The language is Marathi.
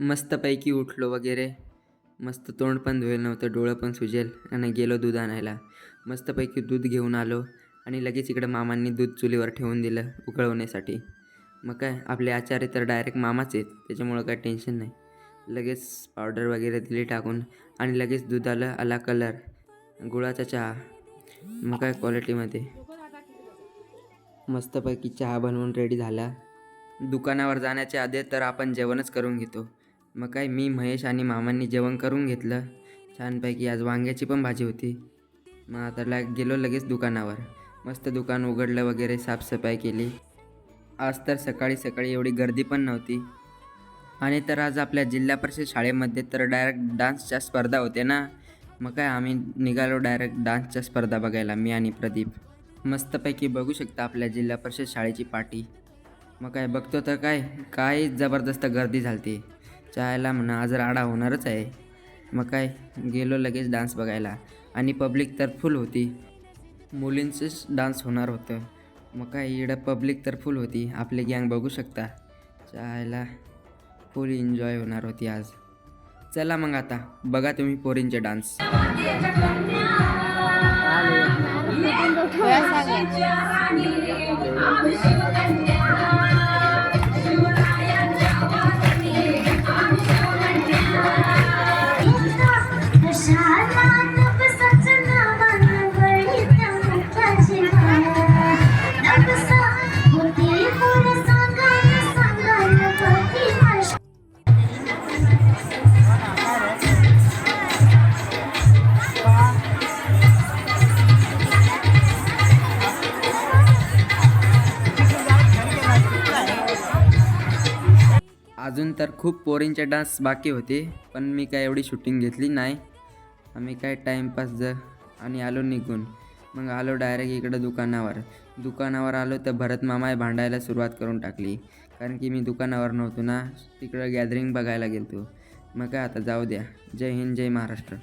मस्तपैकी उठलो वगैरे. मस्त तोंड पण धुवेल नव्हतं डोळं पण सुजेल आणि गेलो दूध आणायला. मस्तपैकी दूध घेऊन आलो आणि लगेच इकडं मामांनी दूध चुलीवर ठेवून दिलं उकळवण्यासाठी. मग काय आपले आचार्य तर डायरेक्ट मामाच आहेत त्याच्यामुळं काय टेन्शन नाही. लगेच पावडर वगैरे दिली टाकून आणि लगेच दुधाला आला कलर गुळाचा चहा. मग काय क्वालिटीमध्ये मस्तपैकी चहा बनवून रेडी झाला. दुकानावर जाण्याच्या आधी तर आपण जेवणच करून घेतो. मग काय मी महेश आणि मामांनी जेवण करून घेतलं. छानपैकी आज वांग्याची पण भाजी होती. मग आता ला गेलो लगेच दुकानावर. मस्त दुकान उघडलं वगैरे साफसफाई केली. आज तर सकाळी सकाळी एवढी गर्दी पण नव्हती. आणि तर आज आपल्या जिल्हा परिषद शाळेमध्ये तर डायरेक्ट डान्सच्या स्पर्धा होते ना. मग काय आम्ही निघालो डायरेक्ट डान्सच्या स्पर्धा बघायला मी आणि प्रदीप. मस्तपैकी बघू शकता आपल्या जिल्हा परिषद शाळेची पार्टी मग काय बघतो तर काय काय जबरदस्त गर्दी झालती. चायला म्हणा आज राडा होणारच आहे. मग काय गेलो लगेच डान्स बघायला. आणि पब्लिक तर फुल होती. मुलींचंच डान्स होणार होतं. मग काय इकडं पब्लिक तर फुल होती. आपली गँग बघू शकता. चायला फुल एन्जॉय होणार होती आज. चला मग आता बघा तुम्ही पोरींचे डान्स. अजून तर खूप पोरींचे डान्स बाकी होते पण मी काय एवढी शूटिंग घेतली नाही. आम्ही काय टाईमपास ज आणि आलो निघून मग आलो डायरेक्ट इकडं दुकानावर. दुकानावर आलो तर भरत मामाय भांडायला सुरुवात करून टाकली. कारण की मी दुकानावर नव्हतो ना तिकडं गॅदरिंग बघायला गेलो मग काय आता जाऊ द्या. जय हिंद जय महाराष्ट्र.